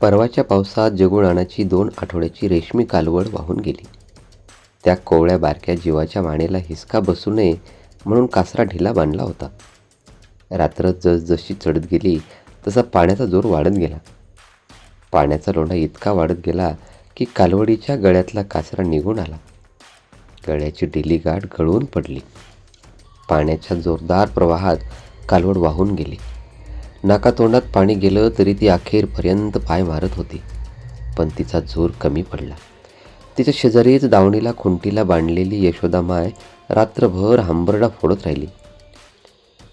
परवाच्या पावसात जगुळाणाची दोन आठवड्याची रेशमी कालवड वाहून गेली. त्या कोवळ्या बारक्या जीवाच्या मानेला हिसका बसू नये म्हणून कासरा ढिला बांधला होता. रात्र जसजशी चढत गेली तसा पाण्याचा जोर वाढत गेला. पाण्याचा लोंढा इतका वाढत गेला की कालवडीच्या गळ्यातला कासरा निघून आला. गळ्याची ढिली गाठ गळून पडली. पाण्याच्या जोरदार प्रवाहात कालवड वाहून गेली. नाकातोंडात पाणी गेलं तरी ती अखेरपर्यंत पाय मारत होती. पण तिचा जोर कमी पडला. तिच्या शेजारीच दावणीला खुंटीला बांधलेली यशोदा माय रात्रभर हंबरडा फोडत राहिली.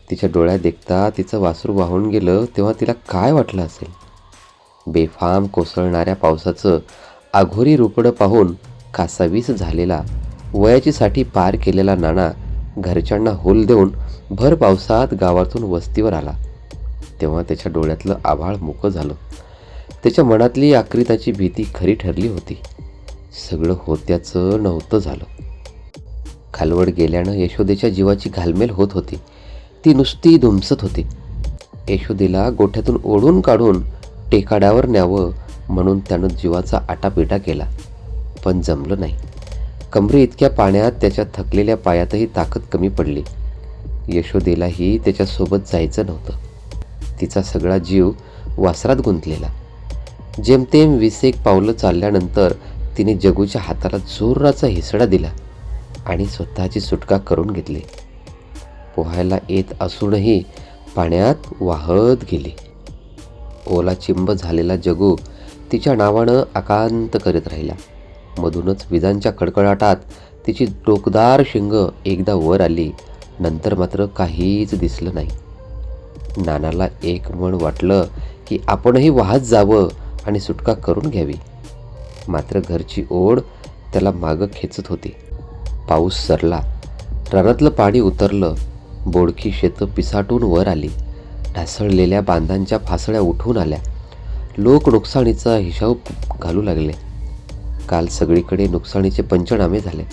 तिच्या डोळ्यात देखता तिचं वासरू वाहून गेलं तेव्हा तिला काय वाटलं असेल? बेफाम कोसळणाऱ्या पावसाचं आघोरी रुपडं पाहून कासावीस झालेला वयाची साठी पार केलेला नाना घरच्यांना होल देऊन भर पावसात गावातून वस्तीवर आला. तेव्हा त्याच्या डोळ्यातलं आभाळ मुकं झालं. त्याच्या मनातली आकृताची भीती खरी ठरली होती. सगळं होत्याचं नव्हतं झालं. खालवड गेल्यानं यशोदेच्या जीवाची घालमेल होत होती. ती नुसती धुमसत होती. यशोदेला गोठ्यातून ओढून काढून टेकाड्यावर न्यावं म्हणून त्यानं जीवाचा आटापिटा केला. पण जमलं नाही. कमरे इतक्या पाण्यात त्याच्या थकलेल्या पायातही ताकद कमी पडली. यशोदेलाही त्याच्यासोबत जायचं नव्हतं. तिचा सगळा जीव वासरात गुंतलेला. जेमतेम वीस एक पावलं चालल्यानंतर तिने जगूच्या हाताला जोराचा हिसडा दिला आणि स्वतःची सुटका करून घेतली. पोहायला येत असूनही पाण्यात वाहत गेली. ओला चिंब झालेला जगू तिच्या नावानं आकांत करीत राहिला. मधूनच विजांच्या कडकडाटात तिची टोकदार शिंग एकदा वर आली. नंतर मात्र काहीच दिसलं नाही. नानाला एक म्हण वाटलं की आपणही वाहत जावं आणि सुटका करून घ्यावी. मात्र घरची ओढ त्याला मागं खेचत होती. पाऊस सरला. रानातलं पाणी उतरलं. बोडकी शेतं पिसाटून वर आली. ढासळलेल्या बांधांच्या फासळ्या उठून आल्या. लोक नुकसानीचा हिशोब घालू लागले. काल सगळीकडे नुकसानीचे पंचनामे झाले.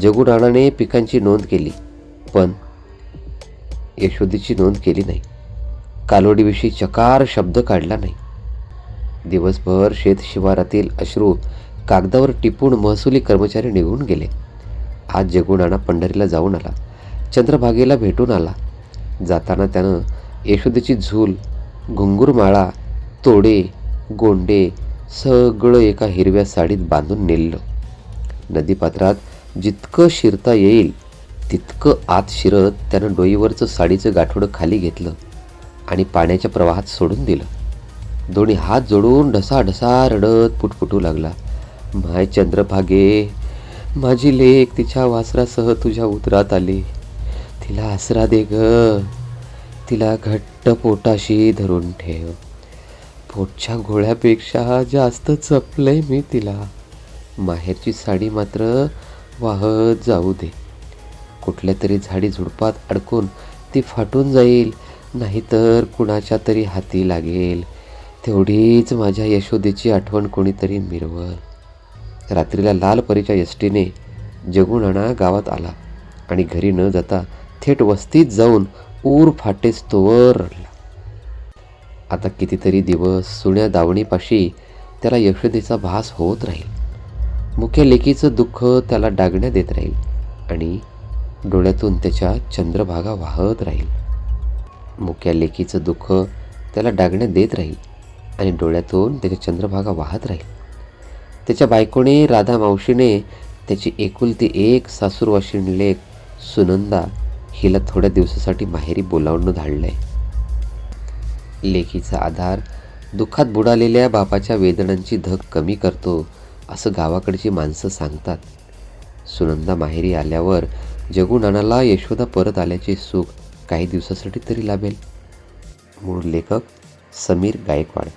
जगुराणाने पिकांची नोंद केली. पण यशोदीची नोंद केली नाही. कालोडीविषयी चकार शब्द काढला नाही. दिवसभर शेत शिवारातील अश्रू कागदावर टिपून महसुली कर्मचारी निघून गेले. आज जगुणाणा पंढरीला जाऊन आला. चंद्रभागेला भेटून आला. जाताना त्यानं यशोदेची झूल घुंगूरमाळा तोडे गोंडे सगळं एका हिरव्या साडीत बांधून नेलं नदीपात्रात जितकं शिरता येईल तितकं आत शिरत त्यानं डोईवरचं साडीचं गाठोडं खाली घेतलं. आणि पाण्याच्या प्रवाहात सोडून दिलं. दोन्ही हात जोडून ढसा ढसा रडत पुटपुटू लागला. माय चंद्रभागे माझी लेक तिच्या वासरासह तुझ्या उतरात आली. तिला आसरा दे ग. तिला घट्ट पोटाशी धरून ठेव. पोटच्या गोळ्यापेक्षा जास्त चपलंय मी तिला. माहेरची साडी मात्र वाहत जाऊ दे. कुठल्या तरी झाडी झुडपात अडकून ती फाटून जाईल. नाहीतर कुणाच्या तरी हाती लागेल. तेवढीच माझ्या यशोदेची आठवण कोणीतरी मिरवल. रात्रीला लाल परीच्या एसटीने जगुणाणा गावात आला आणि घरी न जाता थेट वस्तीत जाऊन ऊर फाटेस तोवर रडला आता कितीतरी दिवस सुण्या दावणीपाशी त्याला यशोदेचा भास होत राहील. मुख्य लेकीचं दुःख त्याला डागण्या देत राहील आणि डोळ्यातून त्याच्या चंद्रभागा वाहत राहील. मुक्या लेकीचं दुःख त्याला डागण्यात देत राहील आणि डोळ्यातून त्याच्या चंद्रभागा वाहत राहील. त्याच्या बायकोने राधा मावशीने त्याची एकुलती एक सासूरवाशीण लेख सुनंदा हिला थोड्या दिवसासाठी माहेरी बोलावणं धाडलंय. लेखीचा आधार दुःखात बुडालेल्या बापाच्या वेदनांची धग कमी करतो असं गावाकडची माणसं सांगतात. सुनंदा माहेरी आल्यावर जगुनानाला यशोदा परत आल्याचे सुख काही दिवसासाठी तरी लाभेल. मूळ लेखक समीर गायकवाड.